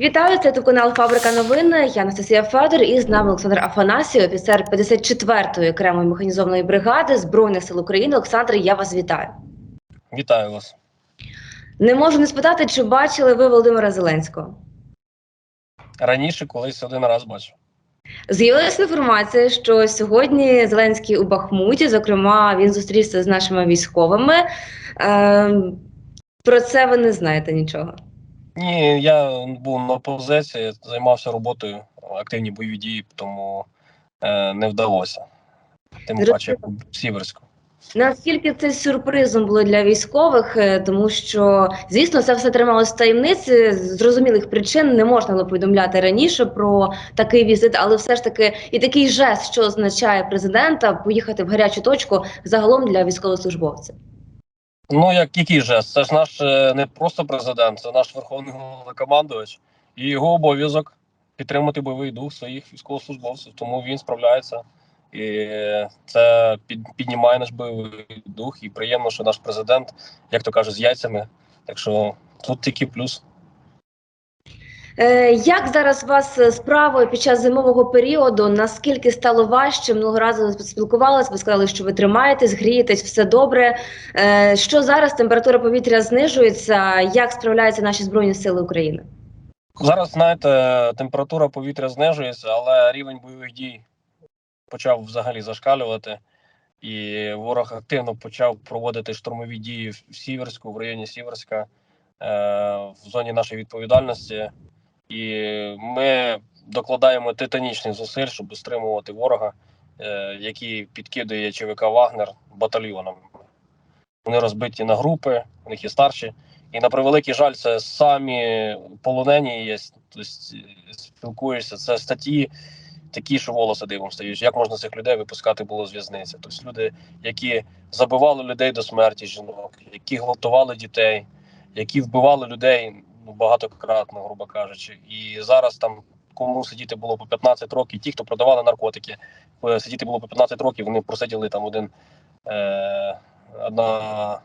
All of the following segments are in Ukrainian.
Вітаю, це канал Фабрика новин. Я Анастасія Федор і з нами Олександр Афанасій, офіцер 54-ї окремої механізованої бригади Збройних сил України. Олександр, я вас вітаю. Вітаю вас. Не можу не спитати, чи бачили ви Володимира Зеленського. Раніше колись один раз бачив. З'явилася інформація, що сьогодні Зеленський у Бахмуті, зокрема, він зустрівся з нашими військовими. Ем, про це ви не знаєте нічого. Ні, я був на позиції, займався роботою, активні бойові дії, тому е, не вдалося. Тим паче в Сіверську. Наскільки це сюрпризом було для військових, Е, тому що звісно це все трималось в таємниці. З зрозумілих причин не можна було повідомляти раніше про такий візит, але все ж таки і такий жест, що означає президента, поїхати в гарячу точку загалом для військовослужбовців. Ну, як який жест? Це ж наш е, не просто президент, це наш верховний головнокомандувач. І його обов'язок підтримати бойовий дух своїх військовослужбовців. Тому він справляється. І це під, піднімає наш бойовий дух. І приємно, що наш президент, як то кажуть, з яйцями. Так що тут тільки плюс. Е, як зараз у вас з справою під час зимового періоду? Наскільки стало важче? Минулого разу спілкувалися, ви сказали, що ви тримаєтесь, грієтесь, все добре. Е, що зараз температура повітря знижується? Як справляються наші збройні сили України? Зараз, знаєте, температура повітря знижується, але рівень бойових дій почав взагалі зашкалювати. І ворог активно почав проводити штурмові дії в Сіверську, в районі Сіверська, е, в зоні нашої відповідальності. І ми докладаємо титанічних зусиль, щоб стримувати ворога, е, який підкидує ЧВК Вагнер батальйонами. Вони розбиті на групи, у них є старші. І на превеликий жаль, це самі полонені є. Тобто спілкуєшся, це статті такі, що волоси дивом стають. Як можна цих людей випускати було з в'язниці? Тобто люди, які забивали людей до смерті, жінок, які гвалтували дітей, які вбивали людей багатократно, грубо кажучи. І зараз там кому сидіти було по 15 років, ті, хто продавали наркотики, е, сидіти було по 15 років, вони просиділи там один. Е, одна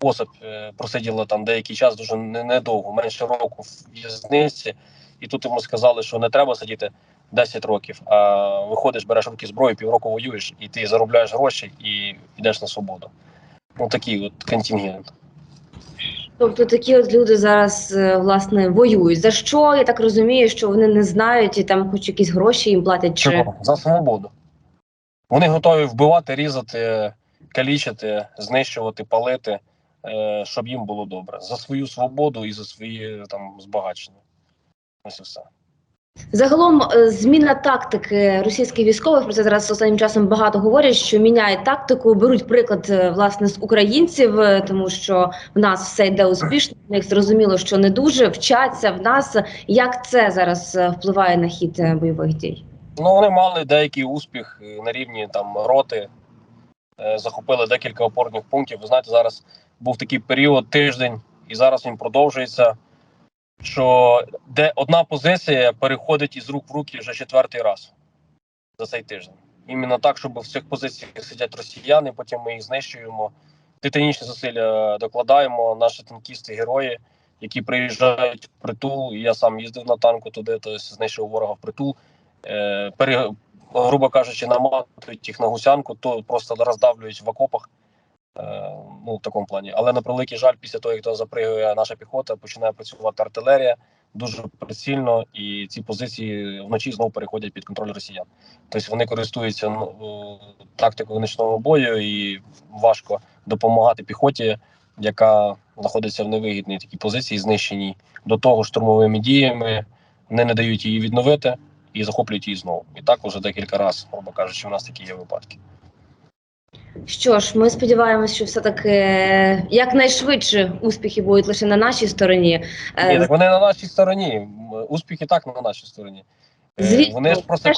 особь е, просиділа там деякий час, дуже недовго, менше року в в'язниці, і тут йому сказали, що не треба сидіти 10 років, а виходиш, береш руки зброю, півроку воюєш, і ти заробляєш гроші і йдеш на свободу. Ну такий от контингент. Тобто такі от люди зараз е, власне воюють. За що я так розумію, що вони не знають і там хоч якісь гроші їм платять чи? За свободу. Вони готові вбивати, різати, калічити, знищувати, палити, е, щоб їм було добре. За свою свободу і за свої там збагачення. Ось і все. Загалом е, зміна тактики російських військових про це зараз останнім часом багато говорять, що міняють тактику, беруть приклад е, власне з українців, е, тому що в нас все йде успішно. В них зрозуміло, що не дуже вчаться в нас. Як це зараз впливає на хід бойових дій? Ну, вони мали деякий успіх на рівні там роти, захопили декілька опорних пунктів. Ви знаєте, зараз був такий період тиждень, і зараз він продовжується. Що де одна позиція переходить із рук в руки вже четвертий раз за цей тиждень. Іменно так, щоб в цих позиціях сидять росіяни, потім ми їх знищуємо. Титанічні зусилля докладаємо. Наші танкісти, герої, які приїжджають в притул. Я сам їздив на танку туди, тобто знайшов ворога в притул е, пере, грубо кажучи, наматують їх на гусянку, то просто роздавлюють в окопах. Е, ну, в такому плані. Але на превеликий жаль, після того, як то запригує наша піхота, починає працювати артилерія дуже прицільно, і ці позиції вночі знову переходять під контроль росіян. Тобто вони користуються ну, е, тактикою нічного бою, і важко допомагати піхоті, яка знаходиться в невигідній такій позиції, знищеній до того штурмовими діями, не дають її відновити і захоплюють її знову. І так вже декілька разів, грубо кажучи, у нас такі є випадки. Що ж, ми сподіваємося, що все таки якнайшвидше успіхи будуть лише на нашій стороні. Е, Ні, вони на нашій стороні. Успіхи так на нашій стороні. Е, Звісно. Вони ж просто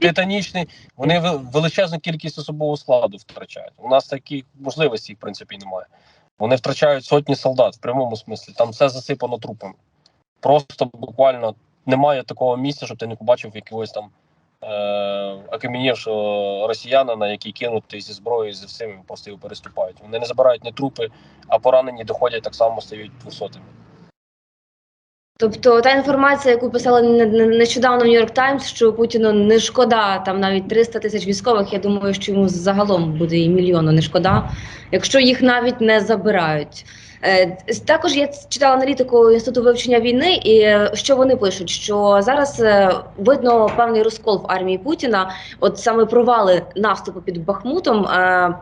титанічні, вони величезну кількість особового складу втрачають. У нас таких можливостей, в принципі, немає. Вони втрачають сотні солдат в прямому смислі. Там все засипано трупами. Просто буквально немає такого місця, щоб ти не побачив якогось там е- окам'янівшого росіянина, який кинутий зі зброєю зі всім, просто його переступають. Вони не забирають не трупи, а поранені доходять так само стають двохсотими. Тобто та інформація, яку не- нещодавно в Нью-Йорк Таймс, що Путіну не шкода там навіть 300 тисяч військових. Я думаю, що йому загалом буде і мільйону не шкода, якщо їх навіть не забирають. Е, Також я читала аналітику інституту вивчення війни, і е, що вони пишуть, що зараз е, видно певний розкол в армії Путіна. От саме провали наступу під Бахмутом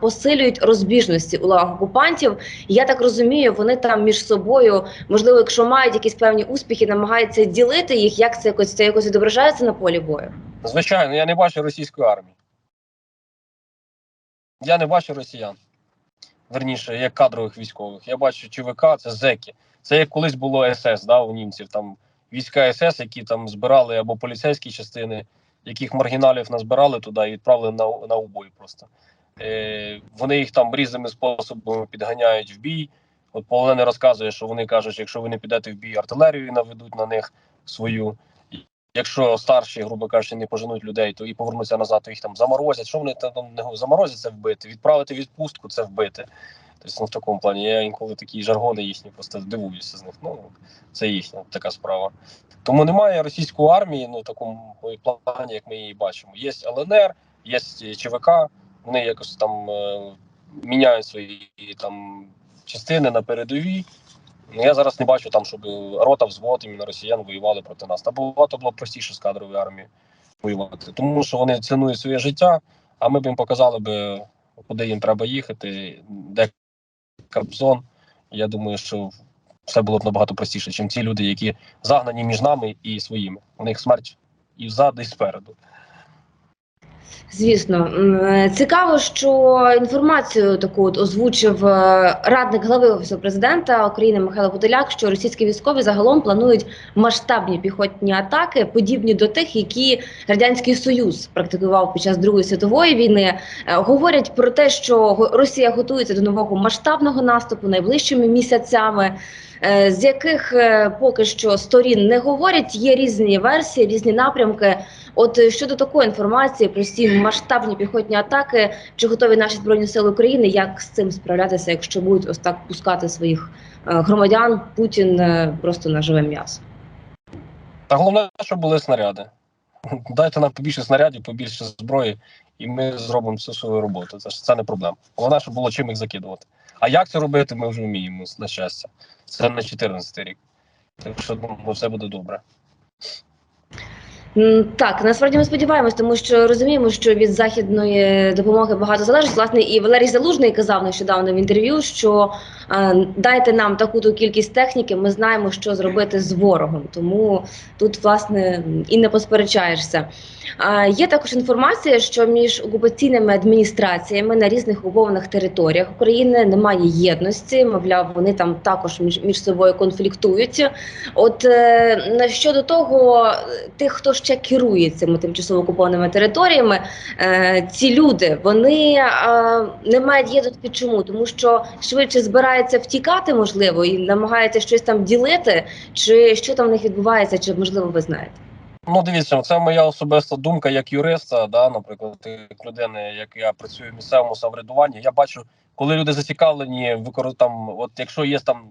посилюють розбіжності у лавах окупантів. Я так розумію, вони там між собою можливо, якщо мають якісь певні успіхи, намагаються ділити їх, як це якось це якось відображається на полі бою. Звичайно, я не бачу російської армії. Я не бачу росіян. Верніше, як кадрових військових. Я бачу ЧВК, це зеки. Це як колись було СС, да, у німців. Там війська СС, які там збирали або поліцейські частини, яких маргіналів назбирали туди і відправили на, на убой просто. Е, вони їх там різними способами підганяють в бій. От полонений розказує, що вони кажуть, якщо ви не підете в бій, артилерію наведуть на них свою. Якщо старші, грубо кажучи, не поженуть людей, то і повернуться назад, то їх там заморозять. Що вони там не заморозять, це вбити, відправити відпустку це вбити. Тобто ну, в такому плані я інколи такі жаргони їхні просто дивуюся з них. Ну це їхня така справа. Тому немає російської армії ну в такому плані, як ми її бачимо. Є ЛНР, є ЧВК, вони якось там е, міняють свої там частини на передовій. Ну, Я зараз не бачу там, щоб рота взвод іменно росіян воювали проти нас. Набагато було простіше з кадрової армії воювати, тому що вони цінують своє життя, а ми б їм показали би, куди їм треба їхати, де Карпзон. Я думаю, що все було б набагато простіше, ніж ці люди, які загнані між нами і своїми. У них смерть і ззаду, і спереду. Звісно, е, цікаво, що інформацію таку от озвучив е, радник глави офісу президента України Михайло Подоляк, що російські військові загалом планують масштабні піхотні атаки, подібні до тих, які радянський союз практикував під час Другої світової війни. Е, Говорять про те, що Росія готується до нового масштабного наступу найближчими місяцями. З яких поки що сторін не говорять, є різні версії, різні напрямки. От щодо такої інформації про ці масштабні піхотні атаки, чи готові наші збройні сили України, як з цим справлятися, якщо будуть ось так пускати своїх е, громадян Путін е, просто на живе м'ясо? Та головне, щоб були снаряди. Дайте нам побільше снарядів, побільше зброї, і ми зробимо всю свою роботу. Це ж це не проблема. Головне, щоб було чим їх закидувати. А як це робити, ми вже вміємо, на щастя. Це на 14 рік. Так що думаю, все буде добре. Так, насправді ми сподіваємось, тому що розуміємо, що від західної допомоги багато залежить. Власне, і Валерій Залужний казав нещодавно в інтерв'ю, що дайте нам таку ту кількість техніки, ми знаємо, що зробити з ворогом. Тому тут, власне, і не посперечаєшся. Є також інформація, що між окупаційними адміністраціями на різних окупованих територіях України немає єдності. Мовляв, вони там також між, між собою конфліктують. От е, щодо того, тих, хто ще керує цими тимчасово окупованими територіями, е, ці люди вони не мають єдності. Чому? Тому що швидше збираються втікати, можливо, і намагаються щось там ділити, чи що там в них відбувається, чи можливо ви знаєте. Ну, дивіться, це моя особиста думка як юриста, да, наприклад, як людини, як я працюю в місцевому самоврядуванні. Я бачу, коли люди зацікавлені, викор... там, от якщо є там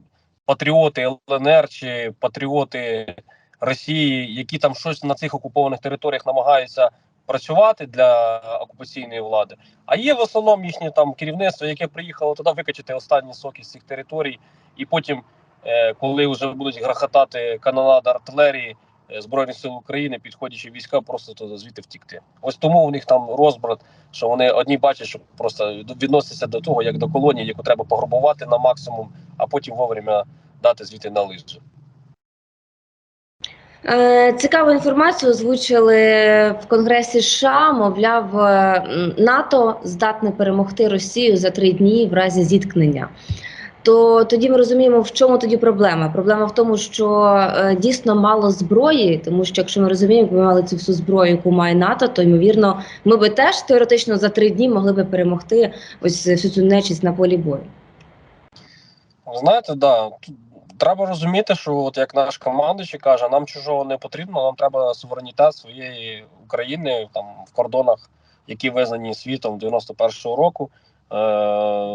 патріоти ЛНР чи патріоти Росії, які там щось на цих окупованих територіях намагаються працювати для окупаційної влади. А є в основному їхнє там керівництво, яке приїхало туди викачати останні соки з цих територій, і потім, е, коли вже будуть грохотати канонада артилерії. е, Збройних сил України, підходячи війська, просто туди звідти втікти. Ось тому у них там розбрат, що вони одні бачать, що просто відносяться до того, як до колонії, яку треба пограбувати на максимум, а потім вовремя дати звідти на лижі. Е, Цікаву інформацію озвучили в Конгресі США. Мовляв, е, НАТО здатне перемогти Росію за три дні в разі зіткнення. То тоді ми розуміємо, в чому тоді проблема. Проблема в тому, що е, дійсно мало зброї, тому що якщо ми розуміємо, якби ми мали цю всю зброю, яку має НАТО, то ймовірно, ми би теж теоретично за три дні могли би перемогти ось всю цю нечість на полі бою. Знаєте, да, тут треба розуміти, що от як наш командуючий каже, нам чужого не потрібно, нам треба суверенітет своєї України там в кордонах, які визнані світом 91-го року.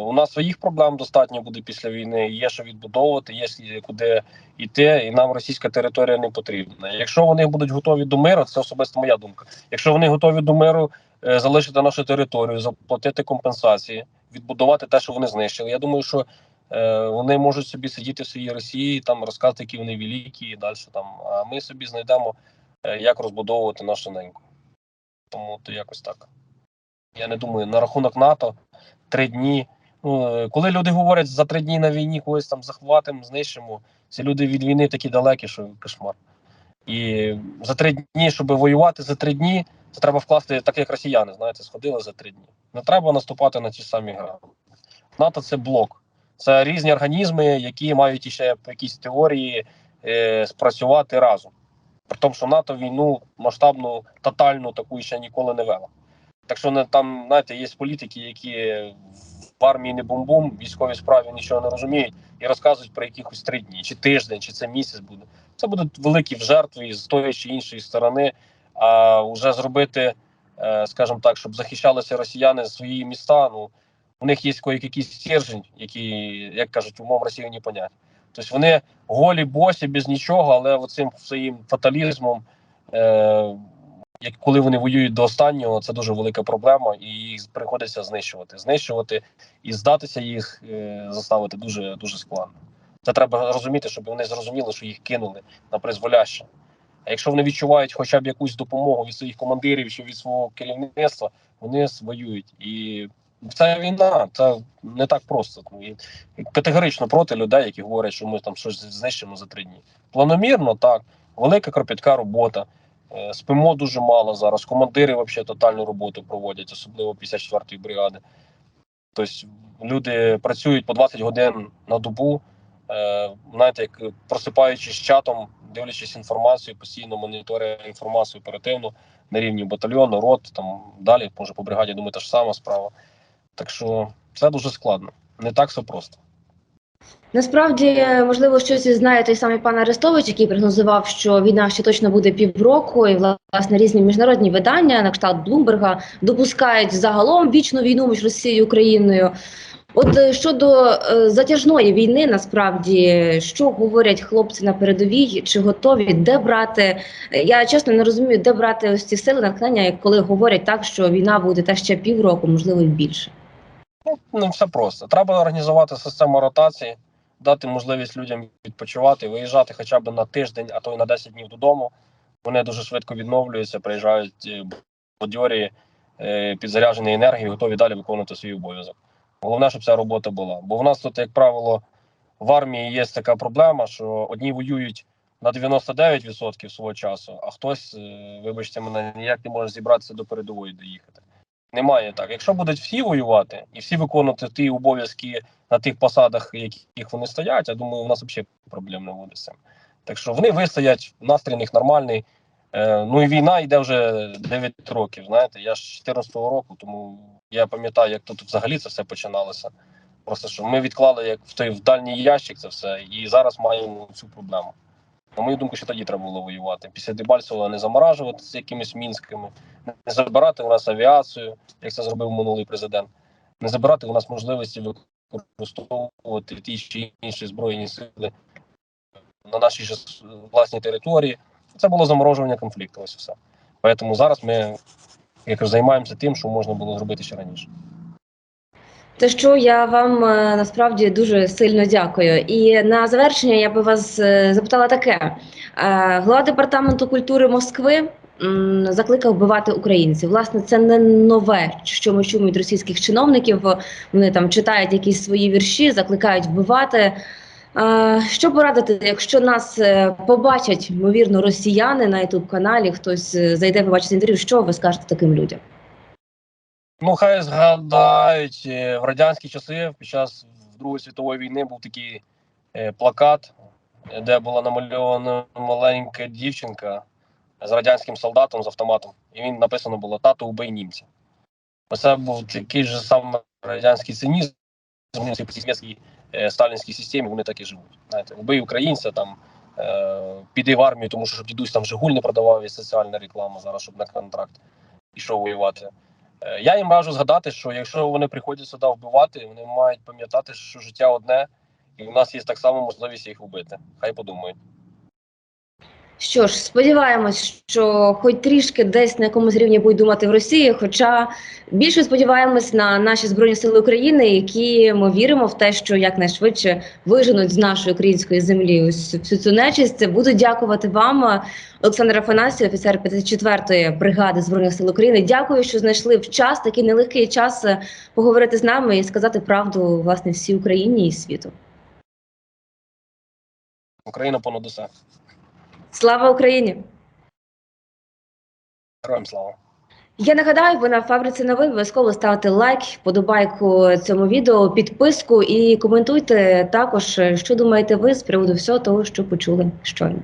у нас своїх проблем достатньо буде після війни. Є що відбудовувати, є куди йти, і нам російська територія не потрібна. Якщо вони будуть готові до миру, це особисто моя думка. Якщо вони готові до миру, е, залишити нашу територію, заплатити компенсації, відбудувати те, що вони знищили. Я думаю, що е, вони можуть собі сидіти в своїй Росії, там розказувати, які вони великі, і далі там. А ми собі знайдемо, е, як розбудовувати нашу неньку. Тому то якось так. Я не думаю, на рахунок НАТО три дні. Ну, е, коли люди говорять за три дні на війні когось там захватимо, знищимо, ці люди від війни такі далекі, що кошмар. І за три дні, щоб воювати за три дні, це треба вкласти, так як росіяни, знаєте, сходили за три дні. Не треба наступати на ті самі грани. НАТО це блок. Це різні організми, які мають ще по якісь теорії е, спрацювати разом. При тому, що НАТО війну масштабну, тотальну таку ще ніколи не вела. Так що не там, знаєте, є політики, які в армії не бум-бум, військовій справі нічого не розуміють і розказують про якихось три дні, чи тиждень, чи це місяць буде. Це будуть великі жертви з тої чи іншої сторони. А вже зробити, е, скажімо так, щоб захищалися росіяни свої міста. Ну у них є якийсь стержень, які, як кажуть, умом Росії не понять. Тобто вони голі, босі, без нічого, але оцим своїм фаталізмом, е, як коли вони воюють до останнього, це дуже велика проблема, і їх приходиться знищувати. Знищувати і здатися їх е, заставити дуже дуже складно. Це треба розуміти, щоб вони зрозуміли, що їх кинули на призволяще. А якщо вони відчувають хоча б якусь допомогу від своїх командирів чи від свого керівництва, вони воюють. І це війна, це не так просто. Категорично проти людей, які говорять, що ми там щось знищимо за три дні. Планомірно, так, велика кропітка робота. Е, Спимо дуже мало зараз. Командири взагалі тотальну роботу проводять, особливо 54-ї бригади. Тобто люди працюють по 20 годин на добу. Е, знаєте, як просипаючись чатом, дивлячись інформацію, постійно моніторять інформацію оперативно на рівні батальйону, рот, там далі, може по бригаді, думаю, та ж сама справа. Так що це дуже складно, не так все просто. Насправді, можливо, щось і знає той самий пан Арестович, який прогнозував, що війна ще точно буде півроку, і власне різні міжнародні видання, на кшталт Блумберга, допускають загалом вічну війну між Росією і Україною. От е, щодо е, затяжної війни, насправді, що говорять хлопці на передовій, чи готові, де брати? Е, Я чесно не розумію, де брати ось ці сили натхнення, коли говорять так, що війна буде та ще півроку, можливо, і більше. Ну, все просто. Треба організувати систему ротації, дати можливість людям відпочивати, виїжджати хоча б на тиждень, а то й на 10 днів додому. Вони дуже швидко відновлюються, приїжджають е, бадьорі, е, підзаряджені енергією, готові далі виконувати свій обов'язок. Головне, щоб ця робота була. Бо в нас тут, як правило, в армії є така проблема, що одні воюють на 99% свого часу, а хтось, е, вибачте мене, ніяк не може зібратися до передової доїхати. Немає так. Якщо будуть всі воювати і всі виконувати ті обов'язки на тих посадах, яких вони стоять, я думаю, у нас взагалі проблем не буде з цим. Так що вони вистоять, настрій у них нормальний. Е, ну і війна йде вже 9 років. Знаєте, я ж 14-го року, тому я пам'ятаю, як тут взагалі це все починалося. Просто що ми відклали як в той в дальній ящик це все, і зараз маємо цю проблему. На мою думку, що тоді треба було воювати. Після Дебальцева не заморажувати з якимись мінськими, не забирати у нас авіацію, як це зробив минулий президент, не забирати у нас можливості використовувати ті чи інші збройні сили на нашій же власній території. Це було заморожування конфлікту. Ось все. Тому зараз ми якраз займаємося тим, що можна було зробити ще раніше. Те, що я вам е, насправді дуже сильно дякую. І на завершення я би вас е, запитала таке: Е, глава департаменту культури Москви закликав вбивати українців. Власне, це не нове, що ми чуємо від російських чиновників. Вони там читають якісь свої вірші, закликають вбивати. Що порадити, якщо нас побачать, ймовірно, росіяни на youtube каналі, хтось зайде побачити інтерв'ю, що ви скажете таким людям? Ну, хай згадають е, в радянські часи під час Другої світової війни був такий е, плакат, де була намальована маленька дівчинка з радянським солдатом з автоматом. І він написано було Тато убий німця. Оце був такий же саме радянський цинізм. В е, сталінській системі вони так і живуть. Знаєте, убий українця там. Піди в армію, тому що дідусь там Жигуль не продавав і соціальна реклама зараз, щоб на контракт ішов воювати. Е, Я їм раджу згадати, що якщо вони приходять сюди вбивати, вони мають пам'ятати, що життя одне, і в нас є так само можливість їх вбити. Хай подумають. Що ж, сподіваємось, що хоч трішки десь на якомусь рівні будуть думати в Росії. Хоча більше сподіваємось на наші збройні сили України, які ми віримо в те, що якнайшвидше виженуть з нашої української землі ось всю цю нечисть. Буду дякувати вам, Олександр Афанасій, офіцер 54-ї бригади збройних сил України. Дякую, що знайшли в час такий нелегкий час е, поговорити з нами і сказати правду власне всій Україні і світу. Україна понад усе. Слава Україні! Героям слава! Я нагадаю, ви на фабриці новин обов'язково ставте лайк, подобайку цьому відео, підписку і коментуйте також, що думаєте ви з приводу всього того, що почули щойно.